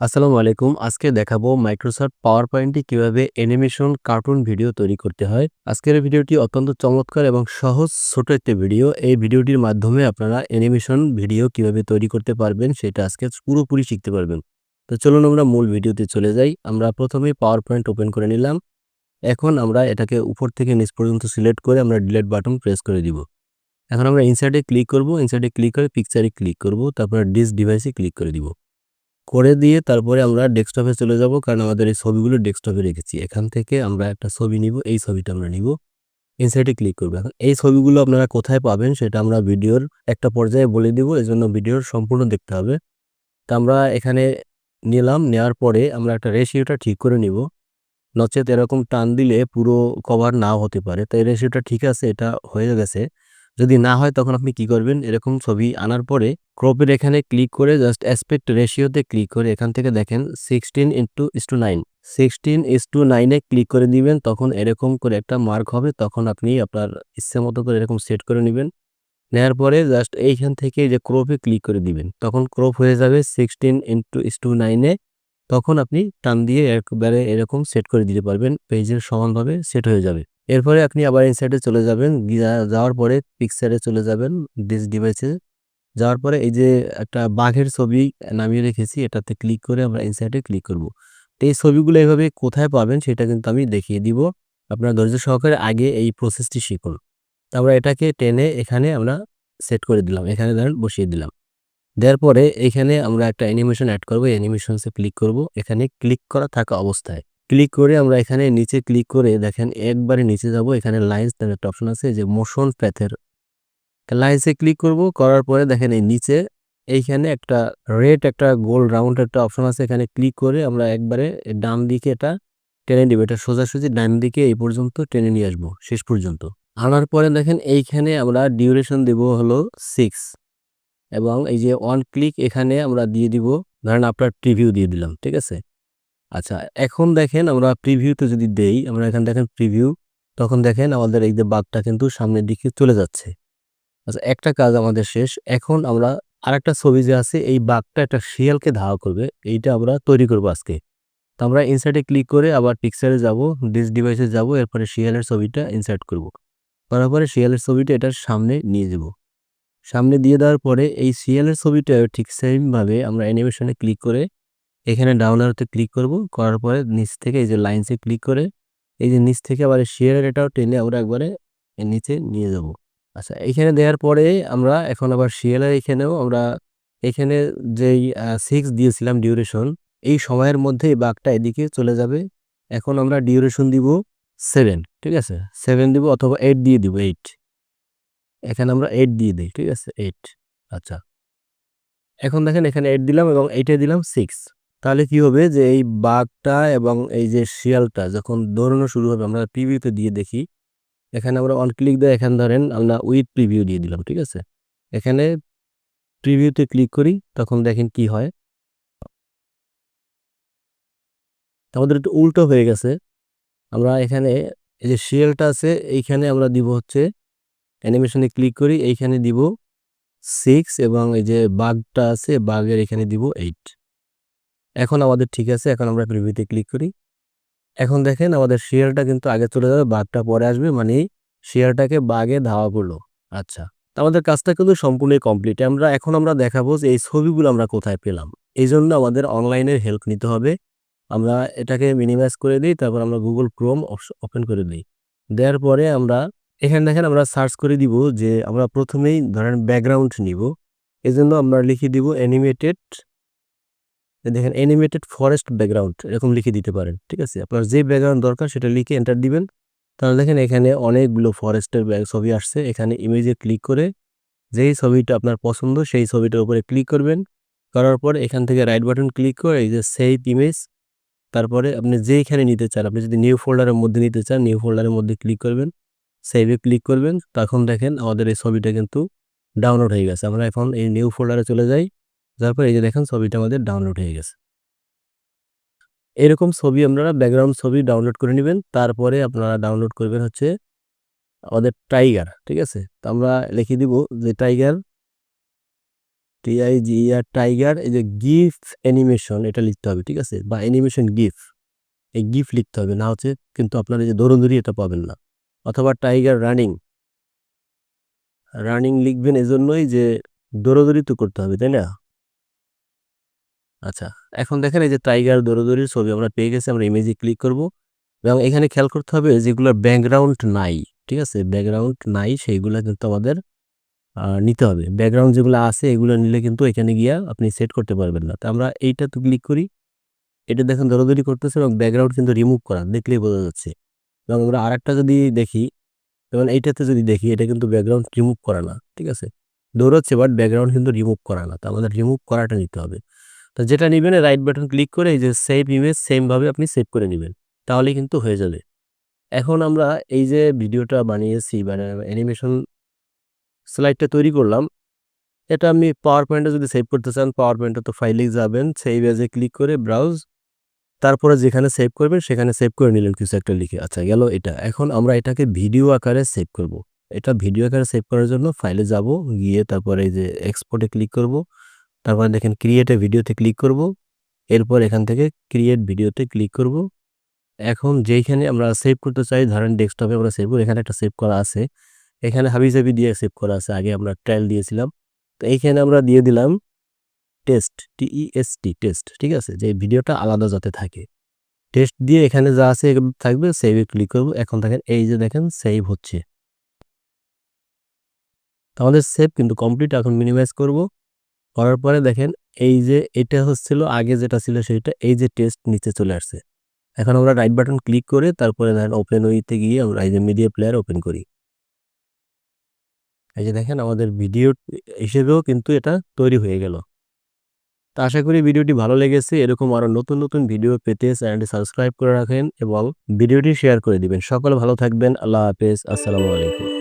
আসসালামু আলাইকুম। আজকে দেখাবো মাইক্রোসফট পাওয়ার পয়েন্টে কীভাবে অ্যানিমেশন কার্টুন ভিডিও তৈরি করতে হয়। আজকের ভিডিওটি অত্যন্ত চমৎকার এবং সহজ ছোট একটি ভিডিও। এই ভিডিওটির মাধ্যমে আপনারা অ্যানিমেশন ভিডিও কীভাবে তৈরি করতে পারবেন সেটা আজকে পুরোপুরি শিখতে পারবেন। তো চলুন আমরা মূল ভিডিওতে চলে যাই। আমরা প্রথমেই পাওয়ার পয়েন্ট ওপেন করে নিলাম। এখন আমরা এটাকে উপর থেকে নিচ পর্যন্ত সিলেক্ট করে আমরা ডিলেট বাটন প্রেস করে দিব। এখন আমরা ইনসার্টে ক্লিক করব। ইনসার্টে ক্লিক করে পিকচারে ক্লিক করব। তারপরে ডিস ডিভাইসে ক্লিক করে দিব। করে দিয়ে তারপরে আমরা ডেস্কটপে চলে যাব, কারণ আমাদের এই ছবিগুলো ডেস্কটপে রেখেছি। এখান থেকে আমরা একটা ছবি নিব। এই ছবিটা আমরা নিব। ইনসার্টে ক্লিক করব। এখন এই ছবিগুলো আপনারা কোথায় পাবেন সেটা আমরা ভিডিওর একটা পর্যায়ে বলে দিব। এই জন্য ভিডিওর সম্পূর্ণ দেখতে হবে। তো আমরা এখানে নিলাম। নেওয়ার পরে আমরা একটা রেশিওটা ঠিক করে নিব। নচেত এরকম টান দিলে পুরো কভার নাও হতে পারে। তাই রেশিওটা ঠিক আছে, এটা হয়ে গেছে। যদি না হয় তখন আপনি কি করবেন? এরকম ছবি আনার পরে ক্রপের এখানে ক্লিক করে জাস্ট অ্যাসপেক্ট রেশিওতে ক্লিক করে এখান থেকে দেখেন sixteen into is two nine sixteen is two নাইনে ক্লিক করে দিবেন, তখন এরকম করে একটা মার্ক হবে, তখন আপনি আপনার ইচ্ছে মতো করে এরকম সেট করে নেবেন। নেওয়ার পরে জাস্ট এইখান থেকে যে ক্রপে ক্লিক করে দিবেন, তখন ক্রপ হয়ে যাবে সিক্সটিন ইন্টু ইস টু নাইনে তখন আপনি টান দিয়ে একবারে এরকম সেট করে দিতে পারবেন পেজের সমানভাবে সেট হয়ে যাবে। এরপরে আপনি আবার ইনসাইডে চলে যাবেন। যাওয়ার পরে পিকচারে চলে যাবেন ডিস ডিভাইসে যাওয়ার পরে এই যে একটা বাঘের ছবি নামিয়ে রেখেছি, এটাতে ক্লিক করে আমরা ইনসাইডে ক্লিক করব। তো এই ছবিগুলো এইভাবে কোথায় পাবেন সেটা কিন্তু আমি দেখিয়ে দিব। আপনার ধৈর্য সহকারে আগে এই প্রসেসটি শিখুন। আমরা এটাকে টেনে এখানে আমরা সেট করে দিলাম। এখানে ধরেন বসিয়ে দিলাম। দেওয়ার পরে এখানে আমরা একটা অ্যানিমেশন অ্যাড করব। অ্যানিমেশনসে ক্লিক করব। এখানে ক্লিক করা থাকা অবস্থায়। ক্লিক করে আমরা এখানে নিচে ক্লিক করে দেখেন একবারে নিচে যাব। এখানে লাইন্স নামে একটা অপশন আছে যে মোশন প্যাথের লাইন্সে ক্লিক করব, করার পরে দেখেন এই নিচে এইখানে একটা রেড একটা গোল রাউন্ড একটা অপশন আছে। এখানে ক্লিক করে আমরা একবারে ডান দিকে এটা টেনে দিব এটা সোজাসুজি ডান দিকে এই পর্যন্ত টেনে নিয়ে আসব, শেষ পর্যন্ত। আনার পরে দেখেন এইখানে আমরা ডিউরেশন দেব হলো সিক্স এবং এই যে ওয়ান ক্লিক এখানে আমরা দিয়ে দিব। ধরেন আপনার প্রিভিউ দিয়ে দিলাম, ঠিক আছে? আচ্ছা এখন দেখেন আমরা প্রিভিউতে যদি দেই, আমরা এখানে দেখেন প্রিভিউ তখন দেখেন আমাদের এই যে বাঘটা কিন্তু সামনের দিকে চলে যাচ্ছে। আচ্ছা একটা কাজ আমাদের শেষ, এখন আমরা আরেকটা ছবি যে আছে, এই বাঘটা একটা শিয়ালকে ধাওয়া করবে, এইটা আমরা তৈরি করব আজকে। তো আমরা ইনসার্টে ক্লিক করে আবার পিকচারে যাব ডিস ডিভাইসে যাব, এরপরে শিয়ালের ছবিটা ইনসার্ট করব। করার পরে শিয়ালের ছবিটা এটার সামনে নিয়ে যাব। সামনে দিয়ে দেওয়ার পরে এই শিয়ালের ছবিটা ঠিক সেমভাবে আমরা অ্যানিমেশনে ক্লিক করে এখানে ডাউন আরোতে ক্লিক করব, করার পরে নিচ থেকে এই যে লাইনসে ক্লিক করে, এই যে নিচ থেকে আবার শেয়ারের এটাও টেনে আমরা একবারে নিচে নিয়ে যাব। আচ্ছা এখানে দেওয়ার পরে আমরা এখন আবার শিয়ালের এখানেও আমরা এখানে যেই সিক্স দিয়েছিলাম ডিউরেশন এই সময়ের মধ্যে এই বাঘটা এদিকে চলে যাবে। এখন আমরা ডিউরেশন দিব সেভেন ঠিক আছে? সেভেন দিব অথবা এইট দিয়ে দিব এইট এখানে আমরা এইট দিয়ে দিই, ঠিক আছে? এইট আচ্ছা। এখন দেখেন এখানে এইট দিলাম এবং এইটে দিলাম সিক্স তাহলে কি হবে যে এই বাঘটা এবং এই যে শিয়ালটা যখন দৌড়ানো শুরু হবে, আমরা প্রিভিউতে দিয়ে দেখি। এখানে আমরা অন ক্লিক দিয়ে এখানে ধরেন আমরা উইথ প্রিভিউ দিয়ে দিলাম, ঠিক আছে? এখানে প্রিভিউতে ক্লিক করি, তখন দেখেন কি হয়? আমাদের একটু উল্টো হয়ে গেছে। আমরা এখানে এই যে শিয়ালটা আছে, এইখানে আমরা দিব হচ্ছে অ্যানিমেশনে ক্লিক করি, এইখানে দিব সিক্স এবং এই যে বাঘটা আছে, বাঘের এখানে দিব এইট এখন আমাদের ঠিক আছে, এখন আমরা প্রিভিউতে ক্লিক করি। এখন দেখেন আমাদের শেয়ারটা কিন্তু আগে চলে যাবে, বাঘটা পরে আসবে মানে শেয়ারটাকে বাঘে ধাওয়া করল। আচ্ছা আমাদের কাজটা কিন্তু সম্পূর্ণই কমপ্লিট আমরা, এখন আমরা দেখাবো যে এই ছবিগুলো আমরা কোথায় পেলাম। এই জন্য আমাদের অনলাইনের হেল্প নিতে হবে। আমরা এটাকে মিনিমাইজ করে দিই, তারপর আমরা গুগল ক্রোম ওপেন করে দিই। দেওয়ার পরে আমরা, এখানে দেখেন আমরা সার্চ করে দিব যে আমরা প্রথমেই ধরেন ব্যাকগ্রাউন্ড নিব। এজন্য আমরা লিখে দিব অ্যানিমেটেড দেখেন অ্যানিমেটেড ফরেস্ট ব্যাকগ্রাউন্ড এরকম লিখে দিতে পারেন, ঠিক আছে? আপনার যে ব্যাকগ্রাউন্ড দরকার সেটা লিখে এন্টার দিবেন। তাহলে দেখেন এখানে অনেকগুলো ফরেস্টের ছবি আসছে, এখানে ইমেজে ক্লিক করে যেই ছবিটা আপনার পছন্দ সেই ছবিটার উপরে ক্লিক করবেন। করার পর এখান থেকে রাইট বাটন ক্লিক করে এই যে সেভ ইমেজ তারপরে আপনি যেইখানে নিতে চান, আপনি যদি নিউ ফোল্ডারের মধ্যে নিতে চান নিউ ফোল্ডারের মধ্যে ক্লিক করবেন সেভে ক্লিক করবেন। তখন দেখেন আমাদের এই ছবিটা কিন্তু ডাউনলোড হয়ে গেছে। আমরা এখন এই নিউ ফোল্ডারে চলে যাই। তারপর এই যে দেখেন ছবিটা আমাদের ডাউনলোড হয়ে গেছে। এরকম ছবি আপনারা ব্যাকগ্রাউন্ড ছবি ডাউনলোড করে নেবেন, তারপরে আপনারা ডাউনলোড করবেন হচ্ছে আমাদের টাইগার ঠিক আছে? তো আমরা লিখে দিব যে টাইগার টিআইজি আর টাইগার এই যে গিফ অ্যানিমেশন এটা লিখতে হবে, ঠিক আছে? বা অ্যানিমেশন গিফ এই গিফ লিখতে হবে, না হচ্ছে কিন্তু আপনার এই যে দৌড়দৌড়ি এটা পাবেন না। অথবা টাইগার রানিং রানিং লিখবেন এজন্যই যে দৌড়দৌড়ি তো করতে হবে, তাই না? আচ্ছা এখন দেখেন এই যে টাইগার দৌড়দৌড়ির ছবি আমরা পেয়ে গেছি, আমরা ইমেজে ক্লিক করব। এবং এখানে খেয়াল করতে হবে যেগুলোর ব্যাকগ্রাউন্ড নাই, ঠিক আছে? ব্যাকগ্রাউন্ড নাই, সেইগুলো কিন্তু আমাদের নিতে হবে। ব্যাকগ্রাউন্ড যেগুলো আছে, এগুলো নিলে কিন্তু এখানে গিয়া আপনি সেট করতে পারবেন না। তো আমরা এইটা তো ক্লিক করি। এটা দেখেন দৌড়দৌড়ি করতেছে এবং ব্যাকগ্রাউন্ড কিন্তু রিমুভ করা, দেখলেই বোঝা যাচ্ছে। এবং আমরা আরেকটা যদি দেখি, যেমন এইটাতে যদি দেখি, এটা কিন্তু ব্যাকগ্রাউন্ড রিমুভ করা না, ঠিক আছে? দৌড়াচ্ছে বাট ব্যাকগ্রাউন্ড কিন্তু রিমুভ করা না, তো আমাদের রিমুভ করাটা নিতে হবে। তো যেটা নেবেন রাইট বাটন ক্লিক করে এই যে সেভ ইমেজ সেমভাবে আপনি সেভ করে নেবেন। তাহলে কিন্তু হয়ে যাবে। এখন আমরা এই যে ভিডিওটা বানিয়েছি মানে অ্যানিমেশন স্লাইডটা তৈরি করলাম, এটা আপনি পাওয়ার পয়েন্টে যদি সেভ করতে চান পাওয়ার পয়েন্টে তো ফাইলেই যাবেন সেভ এজে ক্লিক করে ব্রাউজ তারপরে যেখানে সেভ করবেন, সেখানে সেভ করে নিলেন কিছু একটা লিখে। আচ্ছা গেল এটা। এখন আমরা এটাকে ভিডিও আকারে সেভ করব। এটা ভিডিও আকারে সেভ করার জন্য ফাইলে যাব, গিয়ে তারপরে এই যে এক্সপোর্টে ক্লিক করব। তারপরে দেখেন ক্রিয়েট এ ভিডিওতে ক্লিক করব। এরপর এখান থেকে ক্রিয়েট ভিডিওতে ক্লিক করব। এখন যেইখানে আমরা সেভ করতে চাই, ধরেন ডেস্কটপে আমরা সেভ করি এখানে একটা সেভ করা আছে। এখানে হাবিজাবি দিয়ে সেভ করা আছে, আগে আমরা ট্রায়াল দিয়েছিলাম। তো এইখানে আমরা দিয়ে দিলাম টেস্ট টিইএসটি টেস্ট ঠিক আছে? যে ভিডিওটা আলাদা যাতে থাকে। টেস্ট দিয়ে এখানে যা আছে থাকবে সেভে ক্লিক করব। এখন দেখেন এই যে দেখেন সেভ হচ্ছে। তাহলে সেভ কিন্তু কমপ্লিট এখন মিনিমাইজ করব। করার পরে দেখেন, এই যে এটা হচ্ছিল, আগে যেটা ছিল সেটা এই যে টেস্ট নিচে চলে আসছে। এখন আমরা রাইট বাটন ক্লিক করে তারপরে দেখেন ওপেন ওইতে গিয়ে আমরা এই যে মিডিয়া প্লেয়ার ওপেন করি। এই যে দেখেন আমাদের ভিডিও হিসেবেও কিন্তু এটা তৈরি হয়ে গেল। তা আশা করি ভিডিওটি ভালো লেগেছে। এরকম আরও নতুন নতুন ভিডিও পেতে চ্যানেলটি সাবস্ক্রাইব করে রাখেন এবং ভিডিওটি শেয়ার করে দিবেন। সকলে ভালো থাকবেন। আল্লাহ হাফেজ। আসসালামু আলাইকুম।